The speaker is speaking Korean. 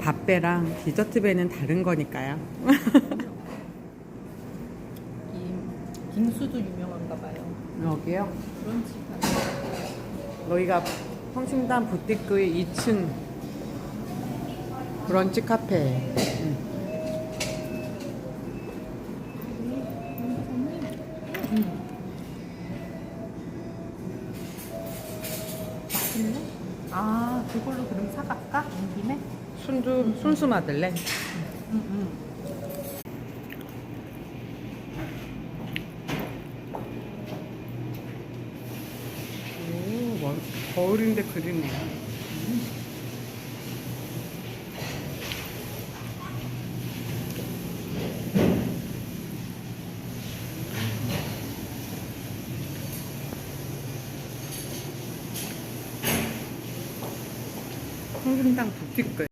밥배랑 디저트 배는 다른 거니까요. 김, 김수도 유명한가 봐요. 여기요? 브런치 여기가 성심당 부티크의 2층 브런치 카페. 맛있네? 아, 그걸로 그럼 사갈까? 온 김에? 순두 순수 마들렌. 응, 응. 오, 뭐, 거울인데 그리네. 성심당 부티크.